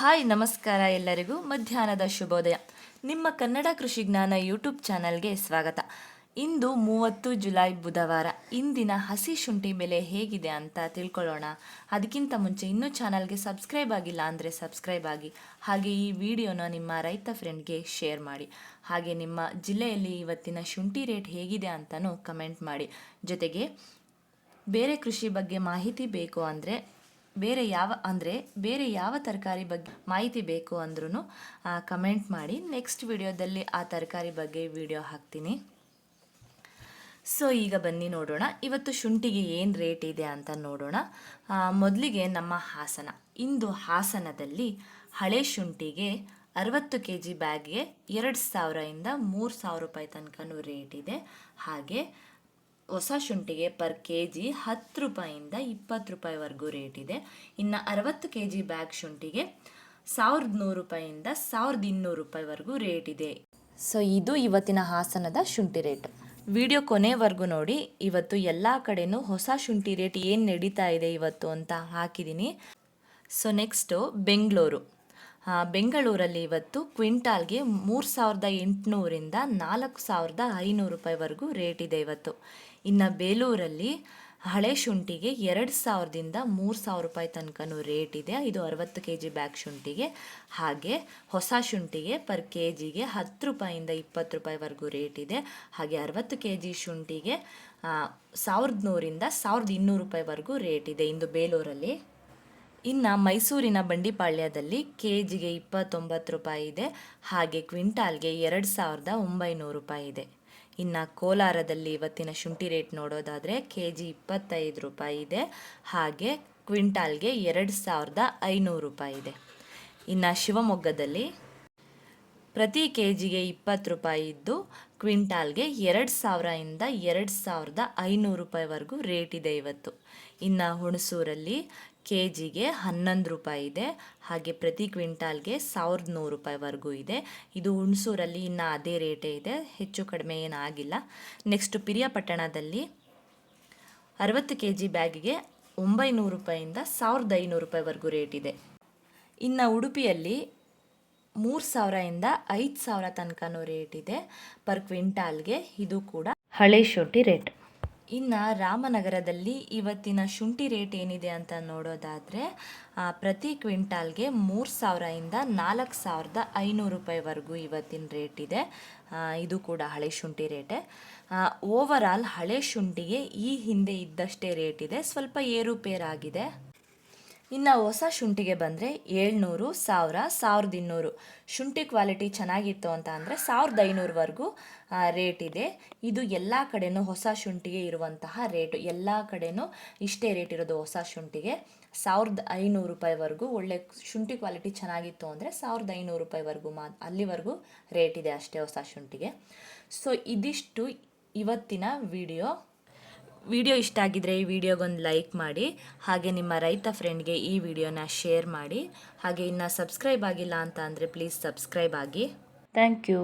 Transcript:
Hi, ನಮಸ್ಕಾರ ಎಲ್ಲರಿಗೂ. ಮಧ್ಯಾಹ್ನದ ಶುಭೋದಯ. ನಿಮ್ಮ ಕನ್ನಡ ಕೃಷಿ ಜ್ಞಾನ ಯೂಟ್ಯೂಬ್ ಚಾನಲ್ಗೆ ಸ್ವಾಗತ. ಇಂದು ಮೂವತ್ತು ಜುಲೈ ಬುಧವಾರ. ಇಂದಿನ ಹಸಿ ಶುಂಠಿ ಬೆಲೆ ಹೇಗಿದೆ ಅಂತ ತಿಳ್ಕೊಳ್ಳೋಣ. ಅದಕ್ಕಿಂತ ಮುಂಚೆ ಇನ್ನೂ ಚಾನಲ್ಗೆ ಸಬ್ಸ್ಕ್ರೈಬ್ ಆಗಿಲ್ಲ ಅಂದರೆ ಸಬ್ಸ್ಕ್ರೈಬ್ ಆಗಿ. ಹಾಗೆ ಈ ವಿಡಿಯೋನ ನಿಮ್ಮ ರೈತ ಫ್ರೆಂಡ್ಗೆ ಶೇರ್ ಮಾಡಿ. ಹಾಗೆ ನಿಮ್ಮ ಜಿಲ್ಲೆಯಲ್ಲಿ ಇವತ್ತಿನ ಶುಂಠಿ ರೇಟ್ ಹೇಗಿದೆ ಅಂತಲೂ ಕಮೆಂಟ್ ಮಾಡಿ. ಜೊತೆಗೆ ಬೇರೆ ಕೃಷಿ ಬಗ್ಗೆ ಮಾಹಿತಿ ಬೇಕು ಅಂದರೆ ಬೇರೆ ಯಾವ, ಅಂದರೆ ಬೇರೆ ಯಾವ ತರಕಾರಿ ಬಗ್ಗೆ ಮಾಹಿತಿ ಬೇಕು ಅಂದ್ರೂ ಕಮೆಂಟ್ ಮಾಡಿ. ನೆಕ್ಸ್ಟ್ ವಿಡಿಯೋದಲ್ಲಿ ಆ ತರಕಾರಿ ಬಗ್ಗೆ ವಿಡಿಯೋ ಹಾಕ್ತೀನಿ. ಸೊ ಈಗ ಬನ್ನಿ ನೋಡೋಣ. ಇವತ್ತು ಶುಂಠಿಗೆ ಏನು ರೇಟ್ ಇದೆ ಅಂತ ನೋಡೋಣ. ಮೊದಲಿಗೆ ನಮ್ಮ ಹಾಸನ. ಇಂದು ಹಾಸನದಲ್ಲಿ ಹಳೆ ಶುಂಠಿಗೆ ಅರವತ್ತು ಕೆ ಜಿ ಬ್ಯಾಗ್ಗೆ ಎರಡು ಸಾವಿರದಿಂದ ಮೂರು ಸಾವಿರ ರೂಪಾಯಿ ತನಕನೂ ರೇಟ್ ಇದೆ. ಹಾಗೆ ಹೊಸ ಶುಂಠಿಗೆ ಪರ್ ಕೆ ಜಿ ಹತ್ತು ರೂಪಾಯಿಂದ ಇಪ್ಪತ್ತು ರೂಪಾಯಿವರೆಗೂ ರೇಟ್ ಇದೆ. ಇನ್ನು ಅರವತ್ತು ಕೆ ಜಿ ಬ್ಯಾಗ್ ಶುಂಠಿಗೆ ಸಾವಿರದ ನೂರು ರೂಪಾಯಿಂದ ಸಾವಿರದ ಇನ್ನೂರು ರೂಪಾಯಿವರೆಗೂ ರೇಟ್ ಇದೆ. ಸೊ ಇದು ಇವತ್ತಿನ ಹಾಸನದ ಶುಂಠಿ ರೇಟ್ ವಿಡಿಯೋ ಕೊನೆವರೆಗೂ ನೋಡಿ, ಇವತ್ತು ಎಲ್ಲ ಕಡೆನೂ ಹೊಸ ಶುಂಠಿ ರೇಟ್ ಏನು ನಡೀತಾ ಇದೆ ಇವತ್ತು ಅಂತ ಹಾಕಿದ್ದೀನಿ ಸೊ ನೆಕ್ಸ್ಟು ಬೆಂಗಳೂರು. ಬೆಂಗಳೂರಲ್ಲಿ ಇವತ್ತು ಕ್ವಿಂಟಾಲ್ಗೆ ಮೂರು ಸಾವಿರದ ಎಂಟುನೂರಿಂದ ನಾಲ್ಕು ಸಾವಿರದ ಐನೂರು ರೂಪಾಯಿವರೆಗೂ ರೇಟ್ ಇದೆ ಇವತ್ತು. ಇನ್ನು ಬೇಲೂರಲ್ಲಿ ಹಳೆ ಶುಂಠಿಗೆ ಎರಡು ಸಾವಿರದಿಂದ ಮೂರು ಸಾವಿರ ರೂಪಾಯಿ ತನಕನೂ ರೇಟ್ ಇದೆ. ಇದು ಅರವತ್ತು ಕೆ ಜಿ ಬ್ಯಾಗ್ ಶುಂಠಿಗೆ. ಹಾಗೆ ಹೊಸ ಶುಂಠಿಗೆ ಪರ್ ಕೆ ಜಿಗೆ ಹತ್ತು ರೂಪಾಯಿಂದ ಇಪ್ಪತ್ತು ರೂಪಾಯಿವರೆಗೂ ರೇಟ್ ಇದೆ. ಹಾಗೆ ಅರವತ್ತು ಕೆ ಜಿ ಶುಂಠಿಗೆ ಸಾವಿರದ ನೂರಿಂದ ಸಾವಿರದ ಇನ್ನೂರು ರೂಪಾಯಿವರೆಗೂ ರೇಟ್ ಇದೆ ಇಂದು ಬೇಲೂರಲ್ಲಿ. ಇನ್ನು ಮೈಸೂರಿನ ಬಂಡಿಪಾಳ್ಯದಲ್ಲಿ ಕೆ ಜಿಗೆ ಇಪ್ಪತ್ತೊಂಬತ್ತು ರೂಪಾಯಿ ಇದೆ, ಹಾಗೆ ಕ್ವಿಂಟಾಲ್ಗೆ ಎರಡು ಸಾವಿರದ ಒಂಬೈನೂರು ರೂಪಾಯಿ ಇದೆ. ಇನ್ನು ಕೋಲಾರದಲ್ಲಿ ಇವತ್ತಿನ ಶುಂಠಿ ರೇಟ್ ನೋಡೋದಾದರೆ ಕೆ ಜಿ ಇಪ್ಪತ್ತೈದು ರೂಪಾಯಿ ಇದೆ, ಹಾಗೆ ಕ್ವಿಂಟಾಲ್ಗೆ ಎರಡು ಸಾವಿರದ ಐನೂರು ರೂಪಾಯಿ ಇದೆ. ಇನ್ನು ಶಿವಮೊಗ್ಗದಲ್ಲಿ ಪ್ರತಿ ಕೆ ಜಿಗೆ ಇಪ್ಪತ್ತು ರೂಪಾಯಿ ಇದ್ದು, ಕ್ವಿಂಟಾಲ್ಗೆ ಎರಡು ಸಾವಿರದಿಂದ ಎರಡು ಸಾವಿರದ ಐನೂರು ರೂಪಾಯಿವರೆಗೂ ರೇಟ್ ಇದೆ ಇವತ್ತು. ಇನ್ನು ಹುಣಸೂರಲ್ಲಿ ಕೆ ಜಿಗೆ ಹನ್ನೊಂದು ರೂಪಾಯಿ ಇದೆ, ಹಾಗೆ ಪ್ರತಿ ಕ್ವಿಂಟಾಲ್ಗೆ ಸಾವಿರದ ನೂರು ರೂಪಾಯಿವರೆಗೂ ಇದೆ. ಇದು ಹುಣಸೂರಲ್ಲಿ ಇನ್ನು ಅದೇ ರೇಟೇ ಇದೆ, ಹೆಚ್ಚು ಕಡಿಮೆ ಏನಾಗಿಲ್ಲ. ನೆಕ್ಸ್ಟ್ ಪಿರಿಯಾಪಟ್ಟಣದಲ್ಲಿ ಅರವತ್ತು ಕೆ ಜಿ ಬ್ಯಾಗಿಗೆ ಒಂಬೈನೂರು ರೂಪಾಯಿಂದ ಸಾವಿರದ ಐನೂರು ರೂಪಾಯಿವರೆಗೂ ರೇಟ್ ಇದೆ. ಇನ್ನು ಉಡುಪಿಯಲ್ಲಿ ಮೂರು ಸಾವಿರದಿಂದ ಐದು ಸಾವಿರ ತನಕನೂ ರೇಟ್ ಇದೆ. ಪರ್ ಕ್ವಿಂಟಾಲ್ಗೆ ಇದು ಕೂಡ ಹಳೆ ಶುಂಠಿ ರೇಟ್ ಇನ್ನು ರಾಮನಗರದಲ್ಲಿ ಇವತ್ತಿನ ಶುಂಠಿ ರೇಟ್ ಏನಿದೆ ಅಂತ ನೋಡೋದಾದರೆ ಪ್ರತಿ ಕ್ವಿಂಟಾಲ್ಗೆ ಮೂರು ಸಾವಿರದಿಂದ ನಾಲ್ಕು ಸಾವಿರದ ಐನೂರು ರೂಪಾಯಿವರೆಗೂ ಇವತ್ತಿನ ರೇಟ್ ಇದೆ. ಇದು ಕೂಡ ಹಳೆ ಶುಂಠಿ ರೇಟೇ ಓವರಾಲ್ ಹಳೆ ಶುಂಠಿಗೆ ಈ ಹಿಂದೆ ಇದ್ದಷ್ಟೇ ರೇಟ್ ಇದೆ. ಸ್ವಲ್ಪ ಏರುಪೇರಾಗಿದೆ. ಇನ್ನು ಹೊಸ ಶುಂಠಿಗೆ ಬಂದರೆ ಏಳ್ನೂರು, ಸಾವಿರ, ಸಾವಿರದ ಇನ್ನೂರು. ಶುಂಠಿ ಕ್ವಾಲಿಟಿ ಚೆನ್ನಾಗಿತ್ತು ಅಂತ ಅಂದರೆ ಸಾವಿರದ ಐನೂರವರೆಗೂ ರೇಟ್ ಇದೆ. ಇದು ಎಲ್ಲ ಕಡೆನೂ ಹೊಸ ಶುಂಠಿಗೆ ಇರುವಂತಹ ರೇಟು. ಎಲ್ಲ ಕಡೆನೂ ಇಷ್ಟೇ ರೇಟ್ ಇರೋದು ಹೊಸ ಶುಂಠಿಗೆ. ಸಾವಿರದ ಐನೂರು ರೂಪಾಯಿವರೆಗೂ ಒಳ್ಳೆ ಶುಂಠಿ ಕ್ವಾಲಿಟಿ ಚೆನ್ನಾಗಿತ್ತು ಅಂದರೆ ಸಾವಿರದ ಐನೂರು ರೂಪಾಯಿವರೆಗೂ ಮಾ, ಅಲ್ಲಿವರೆಗೂ ರೇಟ್ ಇದೆ ಅಷ್ಟೇ ಹೊಸ ಶುಂಠಿಗೆ. ಸೊ ಇದಿಷ್ಟು ಇವತ್ತಿನ ವಿಡಿಯೋ ವಿಡಿಯೋ ಇಷ್ಟ ಆಗಿದ್ರೆ ಈ ವಿಡಿಯೋಗೊಂದು ಲೈಕ್ ಮಾಡಿ, ಹಾಗೆ ನಿಮ್ಮ ರೈತ ಫ್ರೆಂಡ್ಗೆ ಈ ವಿಡಿಯೋನ ಶೇರ್ ಮಾಡಿ, ಹಾಗೆ ಇನ್ನು ಸಬ್ಸ್ಕ್ರೈಬ್ ಆಗಿಲ್ಲ ಅಂತ ಅಂದರೆ ಪ್ಲೀಸ್ ಸಬ್ಸ್ಕ್ರೈಬ್ ಆಗಿ. Thank you